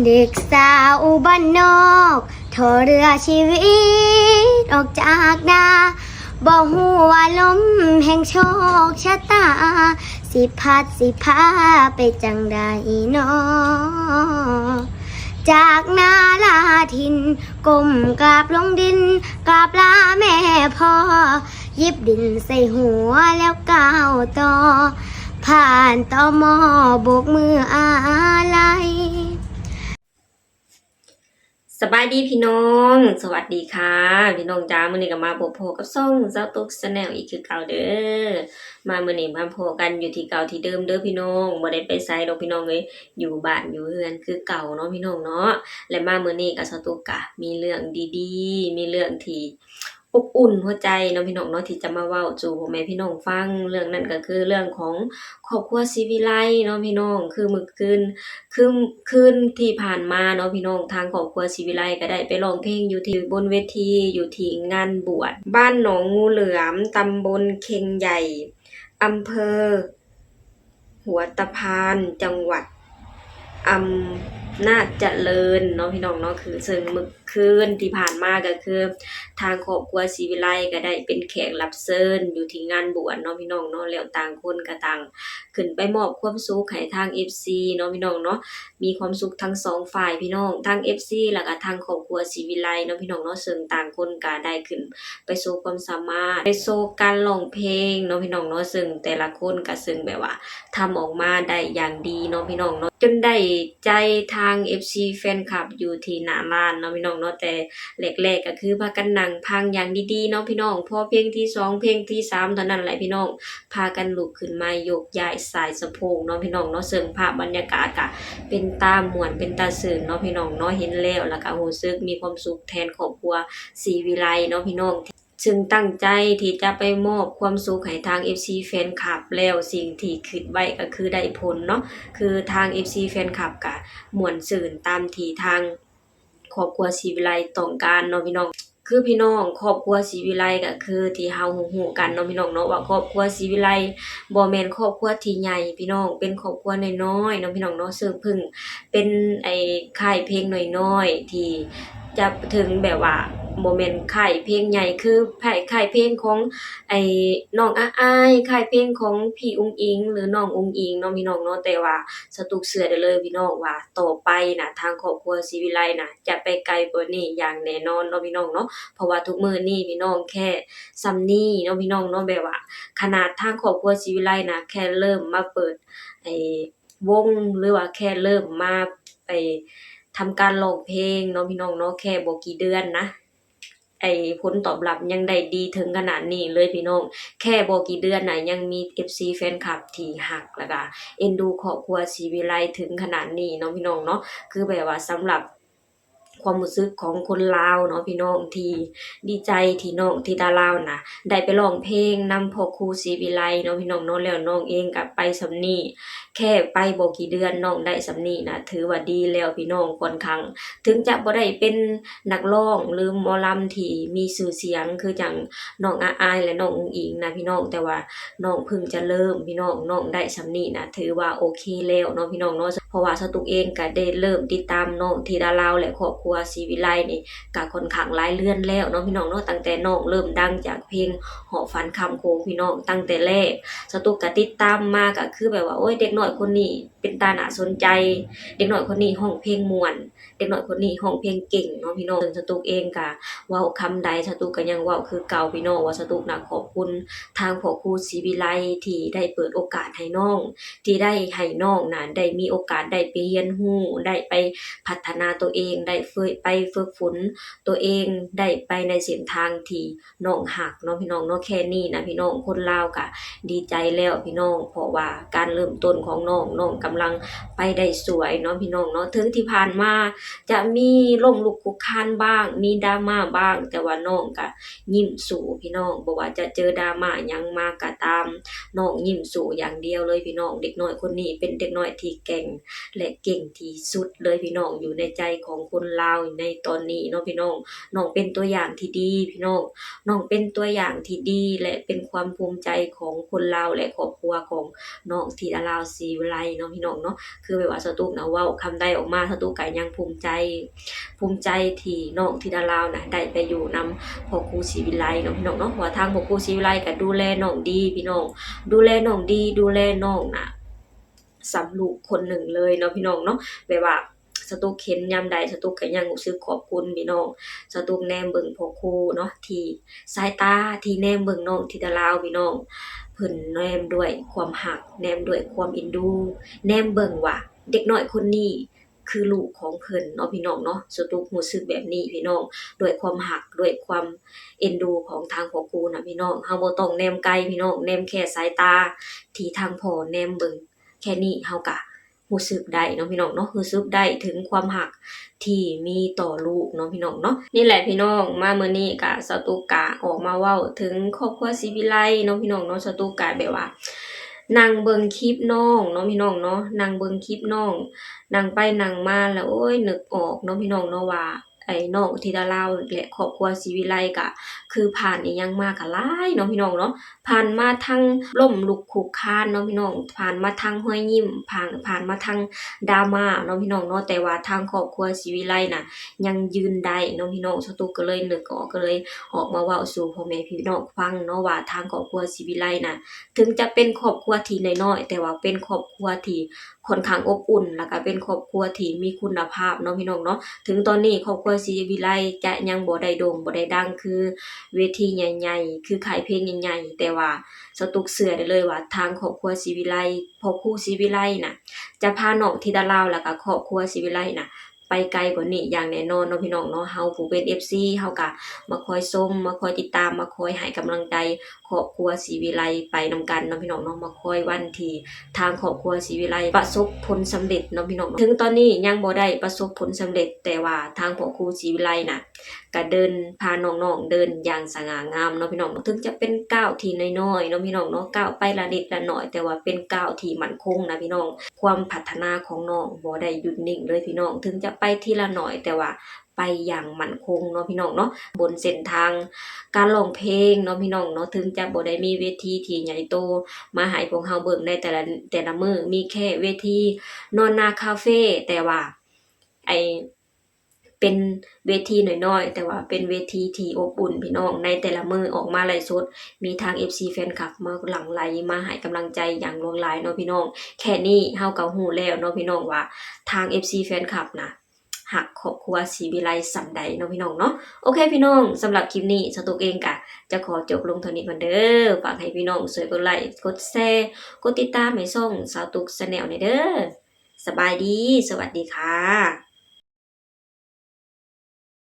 เด็กสาวบ้านนอกทอเรือชีวิตออกจากนาบ่หัวาลมแห่งโชคชะตา สิพัดสิพาไปจังใดนอจากนาลาทินก้มกราบลงดินกราบลาแม่พ่อยิบดินใส่หัวแล้วก้าวต่อ ผ่านต่อมอโบกมืออาลัย สบายดีพี่น้อง สวัสดีค่ะ พี่น้องจ้ามื่อนี้ก็มาพบโพกับซ่องเจ้าตุ๊กสแนลอีกคือเก่าเด้อมามื่อนี้มาพบกันอยู่ที่เก่าที่เดิมเด้อพี่น้องบ่ได้ไปไซด์อกพี่น้องเลยอยู่บ้านอยู่เฮือนคือเก่าเนาะพี่น้องเนาะและมามื่อนี้ก็เจ้าตุ๊กกะมีเรื่องดีๆ มีเรื่องที่ อบอุ่นหัวใจเนาะพี่น้องเนาะที่จะมาเว้าสู่พ่อแม่พี่น้องฟังเรื่องนั้นก็คือเรื่องของครอบครัวศิวิไลเนาะพี่น้องคือมื้อคืนคืนคืนที่ผ่านมาเนาะพี่น้องทางครอบครัวศิวิไลก็ได้ไปร้องเพลงอยู่ที่บนเวทีอยู่ที่งานบวชบ้านหนองงูเหลือมตำบลเค็งใหญ่อำเภอ หัวตะพานจังหวัดอำนาจเจริญเนาะพี่น้องเนาะคือซึ่งมื่อ คืนที่ผ่านมาก็คือ ทางครอบครัวศิวิไลก็ได้เป็นแขกรับเชิญอยู่ที่งานบวชเนาะพี่น้องเนาะแล้วต่างคนก็ต่างขึ้นไปมอบความสุขให้ทาง FC เนาะพี่น้องเนาะมีความสุขทั้งสองฝ่ายพี่น้องทั้ง FC แล้วก็ทางครอบครัวศรีวิไลเนาะพี่น้องเนาะซึ่งต่างคนก็ได้ขึ้น ไปโชว์ความสามารถไปโชว์การร้องเพลงเนาะพี่น้องเนาะซึ่งแต่ละคนก็ซึ่งแบบว่าทำออกมาได้อย่างดีเนาะพี่น้องเนาะจนได้ใจทาง FC แฟนคลับอยู่ที่หน้าร้านเนาะพี่น้องเนาะแต่แรกๆก็คือพากันนั่งพังอย่างดีๆเนาะพี่น้องพอเพลงที่สองเพลงที่สามเท่านั้นแหละพี่น้องพากันลุกขึ้นมาโยกย้ายสายสะโพกเนาะพี่น้องเนาะเสริงภาพบรรยากาศกะเป็นตาหมวนเป็นตาสื่นเนาะพี่น้องเนาะเห็นแล้วแล้วก็รู้สึกมีความสุขแทนครอบครัวศรีวิไลเนาะพี่น้องซึ่งตั้งใจที่จะไปมอบความสุขให้ทาง FC แฟนคลับแล้วสิ่งที่คิดไว้ก็คือได้ผลเนาะคือทาง FC แฟนคลับกะม่วนสื่นตามที่ทาง ครอบครัวศรีวิไลต้องการเนาะพี่น้องคือพี่น้องครอบครัวศรีวิไลก็คือที่เฮาฮู้ๆกันเนาะพี่น้องเนาะว่าครอบครัวศรีวิไลบ่แม่นครอบครัวที่ใหญ่พี่น้องเป็นครอบครัวน้อยๆเนาะพี่น้องเนาะซึ่งพึ่งเป็นไอ้ค่ายเพลงน้อยๆที่จะถึงแบบว่า บ่แม่นค่ายเพลงใหญ่คือค่ายค่ายเพลงของไอ้น้องอาอายค่ายเพลงของพี่อุงอิง หรือน้องอุงอิงเนาะพี่น้องเนาะแต่ว่าสตุกเชื่อได้เลยพี่น้องว่าต่อไปน่ะทางครอบครัวศรีวิไลน่ะจะไปไกลกว่านี้อย่างแน่นอนเนาะพี่น้องเนาะเพราะว่าทุกมื้อนี้พี่น้องแค่ซำนี้เนาะพี่น้องเนาะแบบว่า ขนาดทางครอบครัวศรีวิไลนะแค่เริ่มมาเปิดไอ้วงหรือว่าแค่เริ่มมาไปทำการร้องเพลงเนาะพี่น้องเนาะแค่บ่กี่เดือนนะ ไอ้ผลตอบรับยังได้ดีถึงขนาดนี้เลยพี่น้อง แค่บ่กี่เดือนน่ะยังมี FC แฟนคลับที่หักแล้วก็เอ็นดูครอบครัวศรีวิไลถึงขนาดนี้เนาะพี่น้องเนาะคือแบบว่าสำหรับ ความรู้สึกของคนลาวเนาะพี่น้องที่ดีใจที่น้องที่ดาลาวน่ะได้ไปร้องเพลงนำพ่อครูศรีวิไลเนาะพี่น้องเนาะแล้วน้องเองก็ไปสำนีแค่ไปบ่กี่เดือนน้องได้สำนีน่ะถือว่าดีแล้วพี่น้องค่อนข้างถึงจะบ่ได้เป็นนักร้องหรือหมอลำที่มีชื่อเสียงคือจังน้องอาอายและน้องอุ๋งอิงนะพี่น้องแต่ว่าน้องเพิ่งจะเริ่มพี่น้องน้องได้สำนีน่ะถือว่าโอเคแล้วเนาะพี่น้องเนาะเพราะว่าสตุกเองก็ได้เริ่มติดตามน้องที่ดาลาวและครอบครัวศรีวิไลนี่ก็ค่อนข้างหลายเรือนแล้วเนาะพี่น้องเนาะตั้งแต่น้องเริ่มดังจากเพลงหอบฝันคำโคงพี่น้องตั้งแต่แรกสตุกก็ติดตามมาก็คือแบบว่าโอ้ยเด็กน้อยคนนี้เป็นตาหนาสนใจ เด็กน้อยคนนี้ร้องเพลงมวน เด็กน้อยคนนี้ร้องเพลงเก่งเนาะพี่น้องสตุกเองก็ว้าคำใดสตุกก็ยังว้าคือเก่าพี่น้องว่าสตุกน่ะขอบคุณทางพ่อครูศรีวิไลที่ได้เปิดโอกาสให้น้อง ที่ได้ให้น้องน่ะได้มีโอกาสได้ไปเรียนรู้ได้ไปพัฒนาตัวเองได้ฝึกไปฝึกฝนตัวเองได้ไปในเส้นทางที่น้องหักเนาะพี่น้องเนาะแค่นี้นะพี่น้องคนลาวก็ดีใจแล้วพี่น้อง เพราะว่าการเริ่มต้นของน้องน้องกำลังไปได้สวยเนาะพี่น้องเนาะถึงที่ผ่านมาจะมีล่มลุกคุกคานบ้าง มีดราม่าบ้าง แต่ว่าน้องก็ยิ้มสู่พี่น้องบ่ว่าจะเจอดราม่ายังมาก็ตามน้องยิ้มสู่อย่างเดียวเลยพี่น้องเด็กน้อยคนนี้เป็นเด็กน้อยที่เก่งและเก่งที่สุดเลยพี่น้องอยู่ในใจของคนลลาวในตอนนี้เนาะพี่น้องน้องเป็นตัวอย่างที่ดีพี่น้องน้องเป็นตัวอย่างที่ดีและเป็นความภูมิใจของคนลาวและครอบครัวของน้องธิดาลาวศรีวิไลเนาะพี่น้องเนาะคือแบบว่าสตุกนะว้าคำใดออกมาสตุกไก็ยังภูมิใจ ภูมิใจที่น้องธิดาลาวนะได้ไปอยู่นำพ่อครูศรีวิไลเนาะพี่น้องเนาะเพราะว่าทางพ่อครูศรีวิไลก็ดูแลน้องดีพี่น้องดูแลน้องดีดูแลน้องนะสำลูกคนหนึ่งเลยเนาะพี่น้องเนาะแบบว่า สตุกเห็นยามใดสตุกก็ยังรู้สึกขอบคุณพี่น้องสตุกแนมเบิ่งพ่อครูเนาะที่สายตาที่แนมเบิ่งน้องธิดาลาวพี่น้องเพิ่นแนมด้วยความหัก แนมด้วยความอ็นดู แนมเบิ่งว่าเด็กน้อยคนนี้คือลูกของเพิ่นเนาะพี่น้องเนาะสตุกรู้สึกแบบนี้พี่น้องด้วยความหักด้วยความเอ็นดูของทางพ่อครูนะพี่น้องเฮาบ่ต้องแนมไกลพี่น้องแนมแค่สายตา ที่ทางพ่อแนมเบิ่งแค่นี้เฮาก็ รู้สึกได้เนาะพี่น้องเนาะรู้สึกได้ถึงความหักที่มีต่อลูกเนาะพี่น้องเนาะนี่แหละพี่น้องมาเมื่อนี้กะสตูกกะออกมาเว้าถึงครอบครัวศรีวิไลเนาะพี่น้องเนาะสตูกกะแบบว่านั่งเบิ้งคลิปน้องเนาะพี่น้องเนาะนั่งเบิ้งคลิปน้องนั่งไปนั่งมาแล้วโอ้ยนึกออกเนาะพี่น้องเนาะว่า ไอ้น้องธิดาลาวและครอบครัวศรีวิไลก็คือผ่านอีหยังมาก็หลายเนาะพี่น้องเนาะผ่านมาทั้งล่มลุกคุกคานเนาะพี่น้องผ่านมาทั้งห้อยยิ้มผ่านผ่านมาทั้งดราม่าเนาะพี่น้องเนาะแต่ว่าทางครอบครัวศรีวิไลน่ะ ยังยืนได้เนาะพี่น้องสตุกก็เลยนึกออกก็เลยออกมาเว้าสู่พ่อแม่พี่น้องฟังเนาะว่าทางครอบครัวศรีวิไลน่ะ ถึงจะเป็นครอบครัวที่น้อยๆแต่ว่าเป็นครอบครัวที่ค่อนข้างอบอุ่นแล้วก็เป็นครอบครัวที่มีคุณภาพเนาะพี่น้องเนาะถึงตอนนี้ครอบครัวศรีวิไลจะยังบ่ได้โด่งบ่ได้ดังคือเวทีใหญ่ๆ คือขายเพลงใหญ่ๆ แต่ว่าสตุกเสือได้เลยว่าทางครอบครัวศรีวิไลพ่อครูศรีวิไลน่ะจะพาน้องธิดาลาวแล้วก็ครอบครัวศรีวิไลน่ะ ไปไกลกว่านี้อย่างแน่นอนเนาะพี่น้องเนาะเฮาผู้เป็น FC เฮาก็มาคอยชมมาคอยติดตามมาคอยให้กำลังใจครอบครัวศรีวิไลไปนำกันเนาะพี่น้องเนาะมาคอยวันที่ทางครอบครัวศรีวิไลประสบผลสำเร็จเนาะพี่น้องถึงตอนนี้ยังบ่ได้ประสบผลสำเร็จ แต่ว่าทางพ่อครูศรีวิไลน่ะก็เดินพาน้องๆเดินอย่างสง่างามเนาะพี่น้องถึงจะเป็นก้าวที่น้อยๆเนาะพี่น้องเนาะก้าวไปละนิดละหน่อย แต่ว่าเป็นก้าวที่มั่นคงนะพี่น้อง ความพัฒนาของน้องบ่ได้หยุดนิ่งเลยพี่น้องถึงจะไปทีละหน่อยแต่ว่าไปอย่างมั่นคงเนาะพี่น้องเนาะบนเส้นทางการร้องเพลงเนาะพี่น้องเนาะถึงจะบ่ได้มีเวทีที่ใหญ่โตมาให้พวกเฮาเบิ่งในแต่ละแต่ละมือมีแค่เวทีนอนนาคาเฟ่แต่ว่าไอเป็นเวทีน้อยๆ แต่ว่าเป็นเวทีที่อบอุ่นพี่น้องในแต่ละมือออกมาไลฟ์สด มีทาง FC แฟนคลับมาหลั่งไหลมาให้กำลังใจอย่างลวงหลายเนาะพี่น้อง แค่นี้เฮาก็ฮู้แล้วเนาะพี่น้องว่าทาง FC แฟนคลับนะ หักครอบครัวสีวิไลสำใดเนาะพี่น้องเนาะโอเคพี่น้องสำหรับคลิปนี้สตุกเองกะจะขอจบลงเท่านี้ก่อนเด้อฝากให้พี่น้องสวยกดไลค์กดแชร์กดติดตามให้ส่งสาวตุกแนลในเด้อสบายดี สวัสดีค่ะ